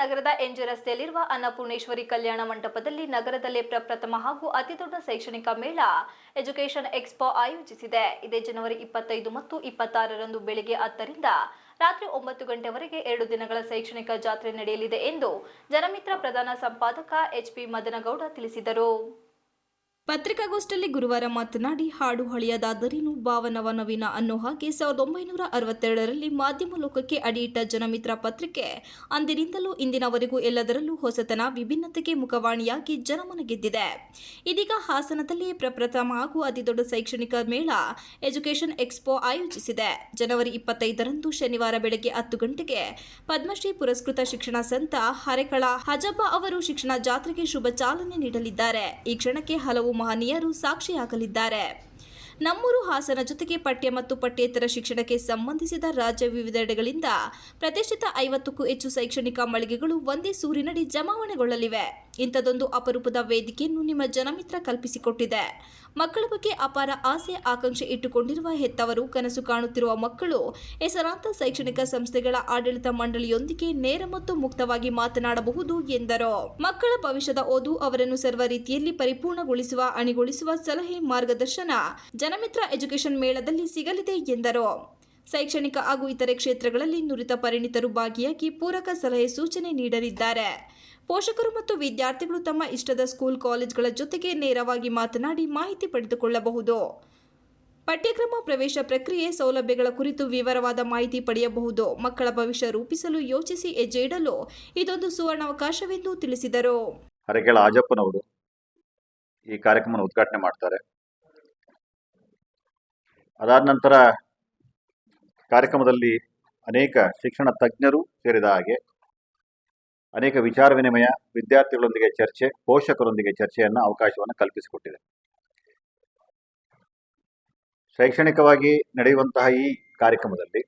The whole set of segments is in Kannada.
ನಗರದ ಎಂಜು ರಸ್ತೆಯಲ್ಲಿರುವ ಅನ್ನಪೂರ್ಣೇಶ್ವರಿ ಕಲ್ಯಾಣ ಮಂಟಪದಲ್ಲಿ ನಗರದಲ್ಲೇ ಪ್ರಪ್ರಥಮ ಹಾಗೂ ಅತಿದೊಡ್ಡ ಶೈಕ್ಷಣಿಕ ಮೇಳ ಎಜುಕೇಷನ್ ಎಕ್ಸ್ಪೋ ಆಯೋಜಿಸಿದೆ. ಇದೇ ಜನವರಿ ಇಪ್ಪತ್ತೈದು ಮತ್ತು ಇಪ್ಪತ್ತಾರರಂದು ಬೆಳಿಗ್ಗೆ ಹತ್ತರಿಂದ ರಾತ್ರಿ ಒಂಬತ್ತು ಗಂಟೆವರೆಗೆ ಎರಡು ದಿನಗಳ ಶೈಕ್ಷಣಿಕ ಜಾತ್ರೆ ನಡೆಯಲಿದೆ ಎಂದು ಜನಮಿತ್ರ ಪ್ರಧಾನ ಸಂಪಾದಕ ಎಚ್ಪಿ ಮದನಗೌಡ ತಿಳಿಸಿದರು. ಪತ್ರಿಕಾಗೋಷ್ಠಿಯಲ್ಲಿ ಗುರುವಾರ ಮಾತನಾಡಿ ಹಾಡು ಹಳೆಯದಾದರೇನು ಭಾವನವ ನವೀನ ಅನ್ನೋ ಹಾಗೆ ಸಾವಿರದ ಒಂಬೈನೂರ ಅರವತ್ತೆರಡರಲ್ಲಿ ಮಾಧ್ಯಮ ಲೋಕಕ್ಕೆ ಅಡಿಯಿಟ್ಟ ಜನಮಿತ್ರ ಪತ್ರಿಕೆ, ಅಂದಿನಿಂದಲೂ ಇಂದಿನವರೆಗೂ ಎಲ್ಲದರಲ್ಲೂ ಹೊಸತನ, ವಿಭಿನ್ನತೆಗೆ ಮುಖವಾಣಿಯಾಗಿ ಜನಮನ ಗೆದ್ದಿದೆ. ಇದೀಗ ಹಾಸನದಲ್ಲಿ ಪ್ರಪ್ರಥಮ ಹಾಗೂ ಅತಿದೊಡ್ಡ ಶೈಕ್ಷಣಿಕ ಮೇಳ, ಎಜುಕೇಷನ್ ಎಕ್ಸ್ಪೋ ಆಯೋಜಿಸಿದೆ. ಜನವರಿ ಇಪ್ಪತ್ತೈದರಂದು ಶನಿವಾರ ಬೆಳಗ್ಗೆ ಹತ್ತು ಗಂಟೆಗೆ ಪದ್ಮಶ್ರೀ ಪುರಸ್ಕೃತ ಶಿಕ್ಷಣ ಸಂತ ಹರೆಕಳ ಹಜಬ್ಬ ಅವರು ಶಿಕ್ಷಣ ಜಾತ್ರೆಗೆ ಶುಭ ಚಾಲನೆ ನೀಡಲಿದ್ದಾರೆ. ಈ ಕ್ಷಣಕ್ಕೆ ಹಲವು ಮಹನೀಯರು ಸಾಕ್ಷಿಯಾಗಲಿದ್ದಾರೆ. ನಮ್ಮೂರು ಹಾಸನ ಜೊತೆಗೆ ಪಠ್ಯ ಮತ್ತು ಪಠ್ಯೇತರ ಶಿಕ್ಷಣಕ್ಕೆ ಸಂಬಂಧಿಸಿದ ರಾಜ್ಯ ವಿವಿಧೆಡೆಗಳಿಂದ ಪ್ರತಿಷ್ಠಿತ ಐವತ್ತಕ್ಕೂ ಹೆಚ್ಚು ಶೈಕ್ಷಣಿಕ ಮಳಿಗೆಗಳು ಒಂದೇ ಸೂರಿನಡಿ ಜಮಾವಣೆಗೊಳ್ಳಲಿವೆ. ಇಂಥದೊಂದು ಅಪರೂಪದ ವೇದಿಕೆಯನ್ನು ನಿಮ್ಮ ಜನಮಿತ್ರ ಕಲ್ಪಿಸಿಕೊಟ್ಟಿದೆ. ಮಕ್ಕಳ ಬಗ್ಗೆ ಅಪಾರ ಆಸೆ, ಆಕಾಂಕ್ಷೆ ಇಟ್ಟುಕೊಂಡಿರುವ ಹೆತ್ತವರು, ಕನಸು ಕಾಣುತ್ತಿರುವ ಮಕ್ಕಳು, ಹೆಸರಾಂತ ಶೈಕ್ಷಣಿಕ ಸಂಸ್ಥೆಗಳ ಆಡಳಿತ ಮಂಡಳಿಯೊಂದಿಗೆ ನೇರ ಮತ್ತು ಮುಕ್ತವಾಗಿ ಮಾತನಾಡಬಹುದು ಎಂದರು. ಮಕ್ಕಳ ಭವಿಷ್ಯದ ಓದು ಅವರನ್ನು ಸರ್ವ ರೀತಿಯಲ್ಲಿ ಪರಿಪೂರ್ಣಗೊಳಿಸುವ, ಅಣಿಗೊಳಿಸುವ ಸಲಹೆ ಮಾರ್ಗದರ್ಶನ, ಜನಮಿತ್ರ ಎಜುಕೇಶನ್ ಮೇಳದಲ್ಲಿ ಸಿಗಲಿದೆ ಎಂದರು. ಶೈಕ್ಷಣಿಕ ಹಾಗೂ ಇತರೆ ಕ್ಷೇತ್ರಗಳಲ್ಲಿ ನುರಿತ ಪರಿಣಿತರು ಭಾಗಿಯಾಗಿ ಪೂರಕ ಸಲಹೆ ಸೂಚನೆ ನೀಡಲಿದ್ದಾರೆ. ಪೋಷಕರು ಮತ್ತು ವಿದ್ಯಾರ್ಥಿಗಳು ತಮ್ಮ ಇಷ್ಟದ ಸ್ಕೂಲ್ ಕಾಲೇಜ್ಗಳ ಜೊತೆಗೆ ನೇರವಾಗಿ ಮಾತನಾಡಿ ಮಾಹಿತಿ ಪಡೆದುಕೊಳ್ಳಬಹುದು. ಪಠ್ಯಕ್ರಮ ಪ್ರವೇಶ ಪ್ರಕ್ರಿಯೆ ಸೌಲಭ್ಯಗಳ ಕುರಿತು ವಿವರವಾದ ಮಾಹಿತಿ ಪಡೆಯಬಹುದು. ಮಕ್ಕಳ ಭವಿಷ್ಯ ರೂಪಿಸಲು ಯೋಚಿಸಿ ಹೆಜ್ಜೆ ಇಡಲು ಇದೊಂದು ಸುವರ್ಣಾವಕಾಶವೆಂದು ತಿಳಿಸಿದರು. ಹರಕೆಳ ಆಜಪ್ಪನವರು ಈ ಕಾರ್ಯಕ್ರಮವನ್ನು ಉದ್ಘಾಟನೆ ಮಾಡ್ತಾರೆ. ಅದಾದ ನಂತರ ಕಾರ್ಯಕ್ರಮದಲ್ಲಿ ಅನೇಕ ಶಿಕ್ಷಣ ತಜ್ಞರು ಸೇರಿದ ಹಾಗೆ ಅನೇಕ ವಿಚಾರ ವಿನಿಮಯ, ವಿದ್ಯಾರ್ಥಿಗಳೊಂದಿಗೆ ಚರ್ಚೆ, ಪೋಷಕರೊಂದಿಗೆ ಚರ್ಚೆಯನ್ನು ಅವಕಾಶವನ್ನು ಕಲ್ಪಿಸಿಕೊಟ್ಟಿದೆ. ಶೈಕ್ಷಣಿಕವಾಗಿ ನಡೆಯುವಂತಹ ಈ ಕಾರ್ಯಕ್ರಮದಲ್ಲಿ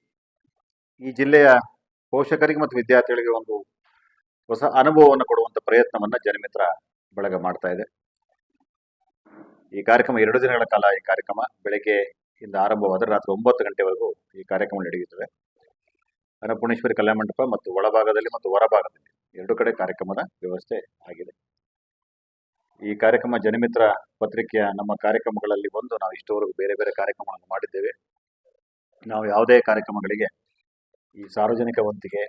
ಈ ಜಿಲ್ಲೆಯ ಪೋಷಕರಿಗೆ ಮತ್ತು ವಿದ್ಯಾರ್ಥಿಗಳಿಗೆ ಒಂದು ಹೊಸ ಅನುಭವವನ್ನು ಕೊಡುವಂಥ ಪ್ರಯತ್ನವನ್ನು ಜನಮಿತ್ರ ಬಳಗ ಮಾಡ್ತಾ ಇದೆ. ಈ ಕಾರ್ಯಕ್ರಮ ಎರಡು ದಿನಗಳ ಕಾಲ ಈ ಕಾರ್ಯಕ್ರಮ. ಬೆಳಗ್ಗೆ ಇಂದ ಆರಂಭವಾದರೆ ರಾತ್ರಿ ಒಂಬತ್ತು ಗಂಟೆವರೆಗೂ ಈ ಕಾರ್ಯಕ್ರಮ ನಡೆಯುತ್ತವೆ ಅನ್ನಪೂರ್ಣೇಶ್ವರಿ ಕಲ್ಯಾಣ ಮಂಟಪ ಮತ್ತು ಒಳಭಾಗದಲ್ಲಿ ಮತ್ತು ಹೊರಭಾಗದಲ್ಲಿ ಎರಡು ಕಡೆ ಕಾರ್ಯಕ್ರಮದ ವ್ಯವಸ್ಥೆ ಆಗಿದೆ. ಈ ಕಾರ್ಯಕ್ರಮ ಜನಮಿತ್ರ ಪತ್ರಿಕೆಯ ನಮ್ಮ ಕಾರ್ಯಕ್ರಮಗಳಲ್ಲಿ ಒಂದು. ನಾವು ಇಷ್ಟವರೆಗೂ ಬೇರೆ ಬೇರೆ ಕಾರ್ಯಕ್ರಮಗಳನ್ನು ಮಾಡಿದ್ದೇವೆ. ನಾವು ಯಾವುದೇ ಕಾರ್ಯಕ್ರಮಗಳಿಗೆ ಈ ಸಾರ್ವಜನಿಕ ವಂತಿಗೆ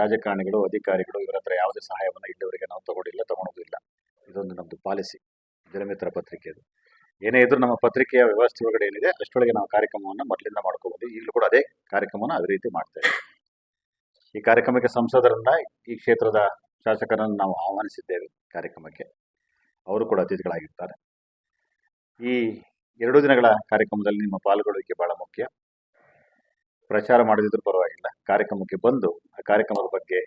ರಾಜಕಾರಣಿಗಳು, ಅಧಿಕಾರಿಗಳು ಇವರ ಹತ್ರ ಯಾವುದೇ ಸಹಾಯವನ್ನು ಇಲ್ಲಿವರೆಗೆ ನಾವು ತಗೊಂಡಿಲ್ಲ, ತಗೊಳೋದಿಲ್ಲ. ಇದೊಂದು ನಮ್ಮದು ಪಾಲಿಸಿ, ಜನಮಿತ್ರ ಪತ್ರಿಕೆದು ಏನೇ ಇದ್ರೂ ನಮ್ಮ ಪತ್ರಿಕೆಯ ವ್ಯವಸ್ಥೆ ಒಳಗಡೆ ಏನಿದೆ, ಅಷ್ಟೊಳಗೆ ನಾವು ಕಾರ್ಯಕ್ರಮವನ್ನು ಮೊದಲಿಂದ ಮಾಡ್ಕೋಬೋದು. ಈಗಲೂ ಕೂಡ ಅದೇ ಕಾರ್ಯಕ್ರಮವನ್ನು ಅದೇ ರೀತಿ ಮಾಡ್ತೇವೆ ಈ ಕಾರ್ಯಕ್ರಮಕ್ಕೆ ಸಂಸದರನ್ನ ಈ ಕ್ಷೇತ್ರದ ಶಾಸಕರನ್ನು ನಾವು ಆಹ್ವಾನಿಸಿದ್ದೇವೆ ಕಾರ್ಯಕ್ರಮಕ್ಕೆ. ಅವರು ಕೂಡ ಅತಿಥಿಗಳಾಗಿರ್ತಾರೆ. ಈ ಎರಡು ದಿನಗಳ ಕಾರ್ಯಕ್ರಮದಲ್ಲಿ ನಿಮ್ಮ ಪಾಲ್ಗೊಳ್ಳುವಿಕೆ ಬಹಳ ಮುಖ್ಯ. ಪ್ರಚಾರ ಮಾಡದಿದ್ರೂ ಪರವಾಗಿಲ್ಲ. ಕಾರ್ಯಕ್ರಮಕ್ಕೆ ಬಂದು ಆ ಕಾರ್ಯಕ್ರಮದ ಬಗ್ಗೆ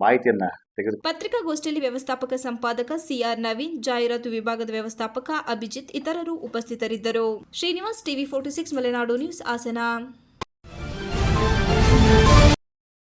ಮಾಹಿತಿಯನ್ನ ತೆಗೆದು ಪತ್ರಿಕಾಗೋಷ್ಠಿಯಲ್ಲಿ ವ್ಯವಸ್ಥಾಪಕ ಸಂಪಾದಕ ಸಿಆರ್ ನವೀನ್, ಜಾಹೀರಾತು ವಿಭಾಗದ ವ್ಯವಸ್ಥಾಪಕ ಅಭಿಜಿತ್, ಇತರರು ಉಪಸ್ಥಿತರಿದ್ದರು. Srinivas TV forty six, Malenadu news, Hassan.